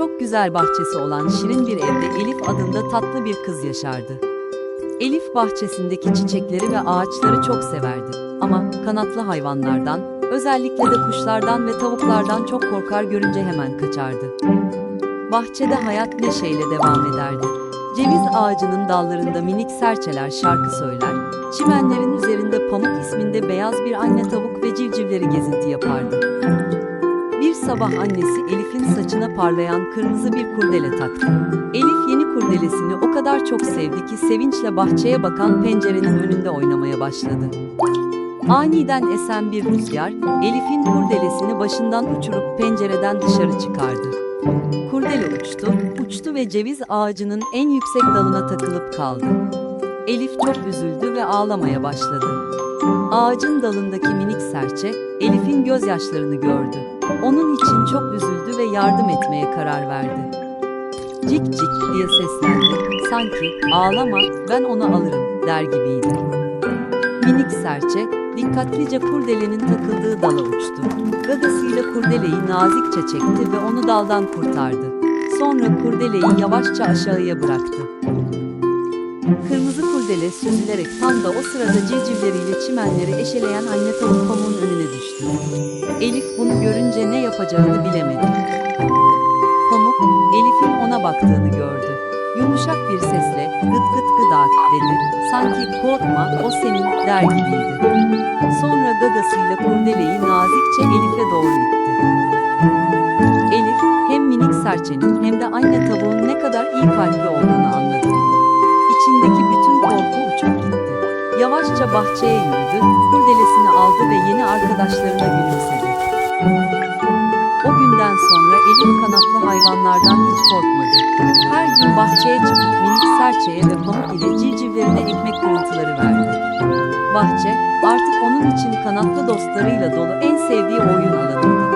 çok güzel bahçesi olan şirin bir evde Elif adında tatlı bir kız yaşardı. Elif bahçesindeki çiçekleri ve ağaçları çok severdi. Ama kanatlı hayvanlardan, özellikle de kuşlardan ve tavuklardan çok korkar görünce hemen kaçardı. Bahçede hayat neşeyle devam ederdi. Ceviz ağacının dallarında minik serçeler şarkı söyler, çimenlerin üzerinde Pamuk isminde beyaz bir anne tavuk ve civcivleri gezinti yapardı. Sabah annesi Elif'in saçına parlayan kırmızı bir kurdele taktı. Elif yeni kurdelesini o kadar çok sevdi ki sevinçle bahçeye bakan pencerenin önünde oynamaya başladı. Aniden esen bir rüzgar, Elif'in kurdelesini başından uçurup pencereden dışarı çıkardı. Kurdele uçtu, uçtu ve ceviz ağacının en yüksek dalına takılıp kaldı. Elif çok üzüldü ve ağlamaya başladı. Ağacın dalındaki minik serçe, Elif'in gözyaşlarını gördü. Onun için çok üzüldü ve yardım etmeye karar verdi. Cik cik diye seslendi. Sanki ağlama ben onu alırım der gibiydi. Minik serçe dikkatlice kurdelenin takıldığı dala uçtu. Gagasıyla kurdeleyi nazikçe çekti ve onu daldan kurtardı. Sonra kurdeleyi yavaşça aşağıya bıraktı. Kırmızı kurdele süzülerek tam da o sırada civcivleriyle çimenleri eşeleyen anne tavuk pamuğun önüne düştü. Elif bunu görünce ne yapacağını bilemedi. Pamuk, Elif'in ona baktığını gördü. Yumuşak bir sesle gıt gıt gıdak dedi. Sanki korkma o senin der gibiydi. Sonra gagasıyla kurdeleyi nazikçe Elif'e doğru itti. Elif hem minik serçenin hem de anne tavuğun ne kadar iyi kalpli olduğunu anladı. Yavaşça bahçeye yürüdü, kurdelesini aldı ve yeni arkadaşlarına gülümsedi. O günden sonra Elif kanatlı hayvanlardan hiç korkmadı. Her gün bahçeye çıkıp minik serçeye ve pamuk ile civcivlerine ekmek kırıntıları verdi. Bahçe artık onun için kanatlı dostlarıyla dolu en sevdiği oyun alanıydı.